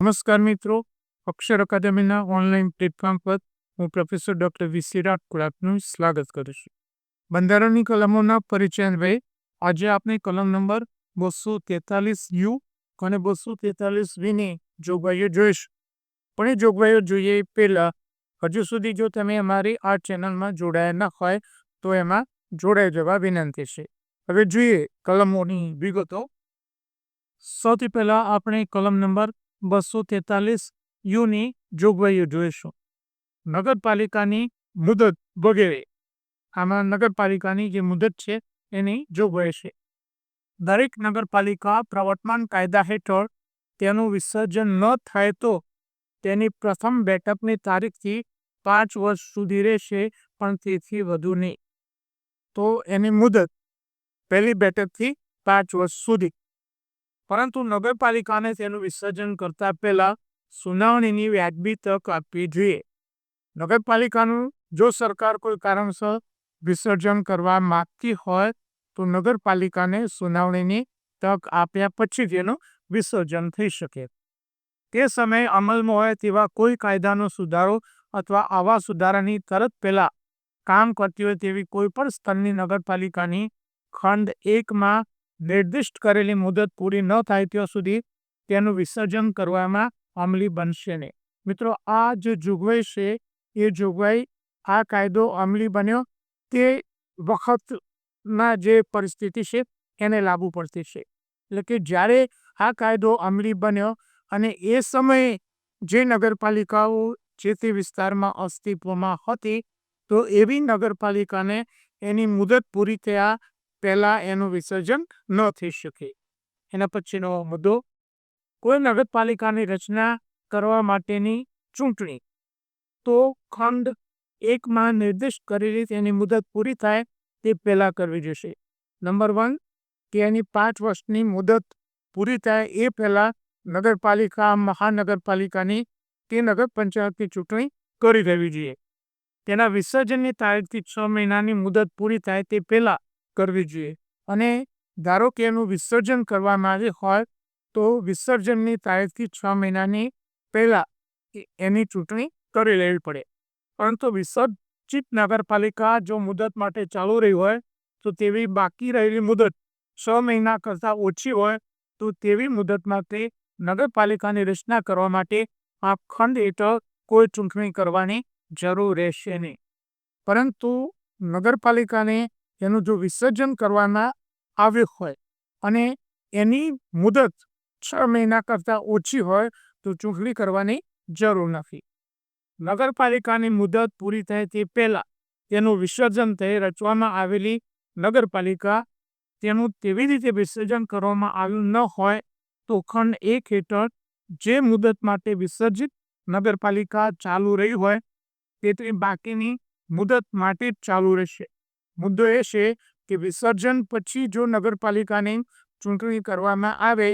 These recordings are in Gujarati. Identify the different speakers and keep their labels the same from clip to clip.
Speaker 1: નમસ્કાર મિત્રો. અક્ષર અકાદમીના ઓનલાઈન પ્લેટફોર્મ પર હું પ્રોફેસર ડૉક્ટર વીસી રાઠોડ આપનું સ્વાગત કરું છું. બંધારણની કલમોના પરિચય અન્વયે આજે આપણે કલમ નંબર બસો તેતાલીસ યુ અને બસો તેતાલીસ વીની જોગવાઈઓ જોઈશું. પણ એ જોગવાઈઓ જોઈએ પહેલાં હજુ સુધી જો તમે અમારી આ ચેનલમાં જોડાયા ન હોય તો એમાં જોડાઈ જવા વિનંતી છે. હવે જોઈએ કલમોની વિગતો. સૌથી પહેલાં આપણે કલમ નંબર બસો તેતાલીસ યુની જોગવાઈઓ જોઈશું. નગરપાલિકાની મુદત વગેરે. આમાં નગરપાલિકાની જે મુદત છે, એની જોગવાઈ છે. દરેક નગરપાલિકા પ્રવર્તમાન કાયદા હેઠળ તેનું વિસર્જન ન થાય તો તેની પ્રથમ બેઠકની તારીખથી પાંચ વર્ષ સુધી રહેશે, પણ તેથી વધુ નહીં. તો એની મુદત પહેલી બેઠકથી પાંચ વર્ષ સુધી. પરંતુ નગરપાલિકાને તેનું વિસર્જન કરતા પહેલા સુનાવણીની વ્યાજબી તક આપવી જોઈએ. નગરપાલિકાનું જો સરકાર કોઈ કારણસર વિસર્જન કરવા માંગતી હોય, તો નગરપાલિકાને સુનાવણીની તક આપ્યા પછી તેનું વિસર્જન થઈ શકે. તે સમયે અમલમાં હોય તેવા કોઈ કાયદાનો સુધારો અથવા આવા સુધારાની તરત પહેલાં કામ કરતી હોય તેવી કોઈ પણ સ્તરની નગરપાલિકાની ખંડ એકમાં નિર્દિષ્ટ કરેલી મુદત પૂરી ન થાય ત્યાં સુધી તેનું વિસર્જન કરવામાં અમલી બનશે નહીં. મિત્રો, આ જે જોગવાઈ છે, એ જોગવાઈ આ કાયદો અમલી બન્યો, તે વખતના જે પરિસ્થિતિ છે, એને લાગુ પડતી છે. એટલે કે જ્યારે આ કાયદો અમલી બન્યો અને એ સમયે જે નગરપાલિકાઓ જે તે વિસ્તારમાં અસ્તિત્વમાં હતી, તો એવી નગરપાલિકાને એની મુદત પૂરી થયા પહેલાં એનું વિસર્જન ન થઈ શકે. એના પછીનો મુદ્દો, કોઈ નગરપાલિકાની રચના કરવા માટેની ચૂંટણી. તો ખંડ એકમાં નિર્દિષ્ટ કરેલી તેની મુદત પૂરી થાય તે પહેલાં કરવી જોશે. નંબર વન, કે એની પાંચ વર્ષની મુદત પૂરી થાય એ પહેલાં નગરપાલિકા, મહાનગરપાલિકાની કે નગર પંચાયતની ચૂંટણી કરી દેવી જોઈએ. તેના વિસર્જનની તારીખથી છ મહિનાની મુદત પૂરી થાય તે પહેલાં કરવી જોઈએ. અને ધારો કે એનું વિસર્જન કરવામાં આવે હોય, તો વિસર્જનની તારીખથી છ મહિનાની પહેલાં એની ચૂંટણી કરી લેવી પડે. પરંતુ વિસર્જિત નગરપાલિકા જો મુદત માટે ચાલુ રહી હોય, તો તેવી બાકી રહેલી મુદત છ મહિના કરતાં ઓછી હોય, તો તેવી મુદત માટે નગરપાલિકાની રચના કરવા માટે આ ખંડ હેઠળ કોઈ ચૂંટણી કરવાની જરૂર રહેશે નહીં. પરંતુ નગરપાલિકાને એનું જો વિસર્જન કરવામાં આવ્યું હોય અને એની મુદત છ મહિના કરતાં ઓછી હોય, તો ચૂંટણી કરવાની જરૂર નથી. નગરપાલિકાની મુદત પૂરી થાય તે પહેલાં તેનું વિસર્જન થઈ રચવામાં આવેલી નગરપાલિકા તેનું તેવી રીતે વિસર્જન કરવામાં આવ્યું ન હોય, તો ખંડ એક હેઠળ જે મુદત માટે વિસર્જિત નગરપાલિકા ચાલુ રહી હોય, તે બાકીની મુદત માટે જ ચાલુ રહેશે. મુદ્દો એ છે કે વિસર્જન પછી જો નગરપાલિકાની ચૂંટણી કરવામાં આવે,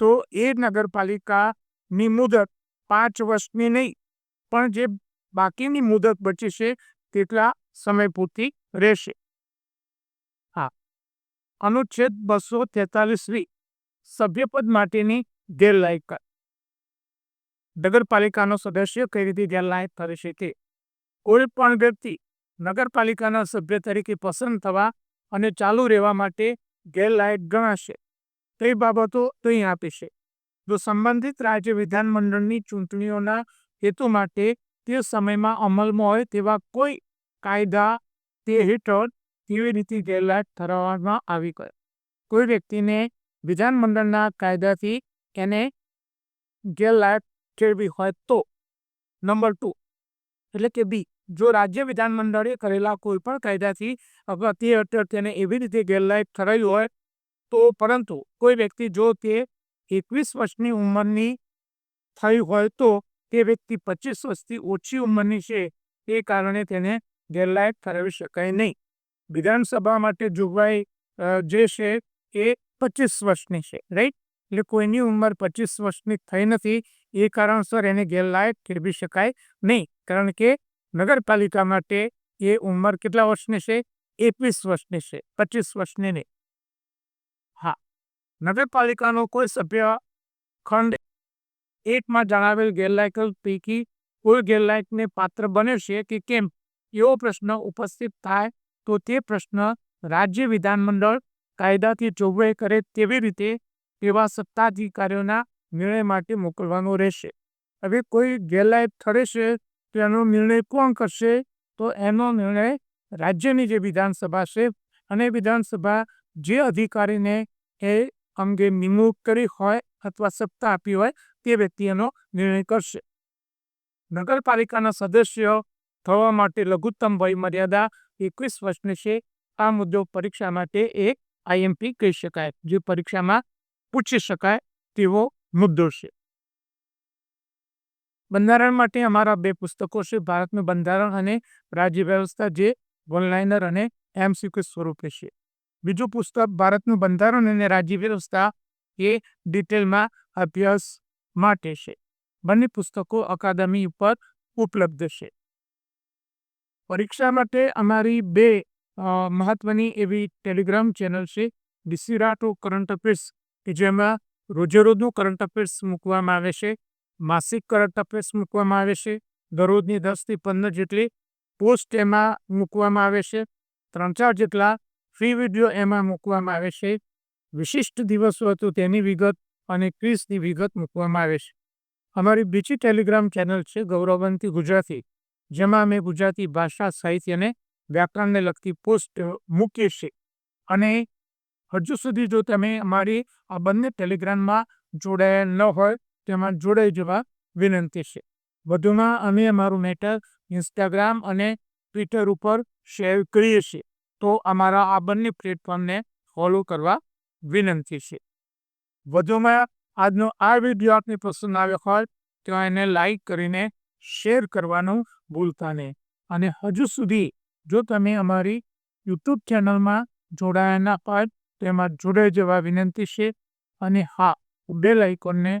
Speaker 1: તો એ નગરપાલિકાની મુદત પાંચ વર્ષની નહીં, પણ જે બાકીની મુદત બચી છે તેટલા સમય પૂરતી રહેશે. હા. અનુચ્છેદ બસો તેતાલીસની સભ્યપદ માટેની ગેરલાયકાત. નગરપાલિકાનો સદસ્ય કઈ રીતે ગેરલાયક કરી શકે કોઈ પણ વ્યક્તિ નગરપાલિકાના સભ્ય તરીકે પસંદ થવા અને ચાલુ રહેવા માટે ગેરલાયક ગણાશે. તે બાબતો અહીં આપી છે. જો સંબંધિત રાજ્ય વિધાનમંડળની ચૂંટણીઓના હેતુ માટે તે સમયમાં અમલમાં હોય તેવા કોઈ કાયદા તે હેઠળ કેવી રીતે ગેરલાયક ઠરાવવામાં આવી ગયો કોઈ વ્યક્તિને વિધાનમંડળના કાયદાથી એને ગેરલાયક ઠેરવી હોય તો નંબર ટુ એટલે કે બી જો રાજ્ય વિધાનમંડળે કરેલા કોઈ પણ કાયદાથી તે હેઠળ તેને એવી રીતે ગેરલાયક ઠરાવ્યું હોય તો પરંતુ કોઈ વ્યક્તિ જો તે એકવીસ વર્ષની ઉંમરની થઈ હોય તો તે વ્યક્તિ પચીસ વર્ષથી ઓછી ઉંમરની છે. તે કારણે તેને ગેરલાયક ઠરાવી શકાય નહીં. વિધાનસભા માટે જોગવાઈ જે છે એ પચીસ વર્ષની છે રાઈટ એટલે કોઈની ઉંમર પચીસ વર્ષની થઈ નથી, એ કારણસર એને ગેરલાયક ઠેરવી શકાય નહીં. કારણ કે નગરપાલિકા માટે એ ઉંમર કેટલા વર્ષની છે? એકવીસ વર્ષની છે, પચીસ વર્ષની નહીં. હા, નગરપાલિકાનો કોઈ સભ્ય ખંડ એકમાં જણાવેલ ગેરલાયક પૈકી કોઈ ગેરલાયકને પાત્ર બને છે કે કેમ? એવો પ્રશ્ન ઉપસ્થિત થાય તો તે પ્રશ્ન રાજ્ય વિધાનમંડળ કાયદાથી જોગવાઈ કરે તેવી રીતે તેવા સત્તાધિકારીઓના નિર્ણય માટે મોકલવાનો રહેશે. હવે કોઈ ગેરલાયક ઠરે છે તો એનો નિર્ણય કોણ કરશે? તો એનો નિર્ણય રાજ્યની જે વિધાનસભા છે અને વિધાનસભા જે અધિકારીને એ અંગે નિમણૂક કરી હોય અથવા સત્તા આપી હોય તે વ્યક્તિ એનો નિર્ણય કરશે. નગરપાલિકાના સદસ્યો થવા માટે લઘુત્તમ વય મર્યાદા એકવીસ વર્ષની છે. આ મુદ્દો પરીક્ષા માટે એક આઈએમપી કહી શકાય, જે પરીક્ષામાં પૂછી શકાય તેવો મુદ્દો છે. બંધારણ માટે અમારા બે પુસ્તકો છે, ભારતનું બંધારણ અને રાજ્ય વ્યવસ્થા, જે ઓનલાઈનર અને એમસીક્યુ સ્વરૂપે છે. બીજું પુસ્તક, ભારતનું બંધારણ અને રાજ્ય વ્યવસ્થા, એ ડિટેલમાં અભ્યાસ માટે છે. બંને પુસ્તકો અકાદમી ઉપર ઉપલબ્ધ છે. પરીક્ષા માટે અમારી બે મહત્વની એવી ટેલિગ્રામ ચેનલ છે, ડીસી રાઠો કરંટ અફેર્સ, કે જેમાં રોજે રોજનું કરંટ અફેર્સ મૂકવામાં આવે છે. માસિક કરંટ અફેર્સ મૂકવામાં આવે છે. દરરોજની દસથી પંદર જેટલી પોસ્ટ એમાં મૂકવામાં આવે છે. ત્રણ ચાર જેટલા ફ્રી વીડિયો એમાં મૂકવામાં આવે છે. વિશિષ્ટ દિવસો હતું તેની વિગત અને ક્વિઝની વિગત મૂકવામાં આવે છે. અમારી બીજી ટેલિગ્રામ ચેનલ છે ગૌરવંતી ગુજરાતી, જેમાં અમે ગુજરાતી ભાષા, સાહિત્ય અને વ્યાકરણને લગતી પોસ્ટ મૂકીએ છીએ. અને હજુ સુધી જો તમે અમારી આ બંને ટેલિગ્રામમાં જોડાયા ન હોય તેમાં જોડાઈ જવા વિનંતી છે. વધુમાં અમે અમારું મેટર ઇન્સ્ટાગ્રામ અને ટ્વિટર ઉપર શેર કરીએ છીએ, તો અમારા આ બંને પ્લેટફોર્મને ફોલો કરવા વિનંતી છે. વધુમાં આજનો આ વીડિયો આપને પસંદ આવ્યો હોય, તો એને લાઈક કરીને શેર કરવાનું ભૂલતા નહીં. અને હજુ સુધી જો તમે અમારી યુટ્યુબ ચેનલમાં જોડાયા ના હોય, તો એમાં જોડાઈ જવા વિનંતી છે. અને હા, બેલ આઇકોનને